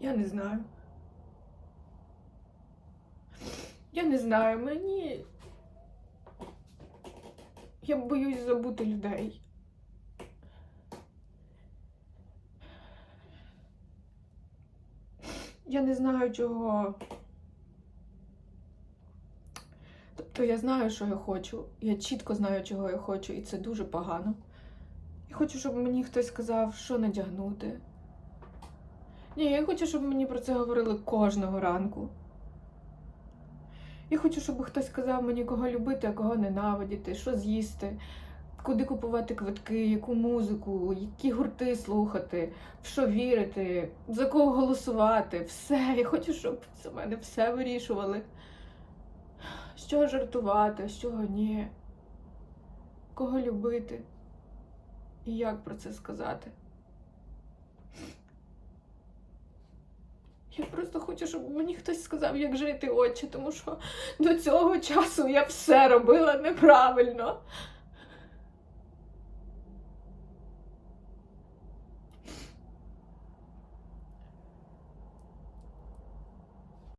Я не знаю. Я не знаю, мені. Я боюсь забути людей. Я не знаю чого. Тобто я знаю, що я хочу. Я чітко знаю, чого я хочу, і це дуже погано. Я хочу, щоб мені хтось сказав, що надягнути. Ні, я хочу, щоб мені про це говорили кожного ранку. Я хочу, щоб хтось сказав мені, кого любити, а кого ненавидіти, що з'їсти, куди купувати квитки, яку музику, які гурти слухати, в що вірити, за кого голосувати. Все. Я хочу, щоб за мене все вирішували. З чого жартувати, з чого ні. Кого любити. І як про це сказати. Я просто хочу, щоб мені хтось сказав, як жити, отче, тому що до цього часу я все робила неправильно.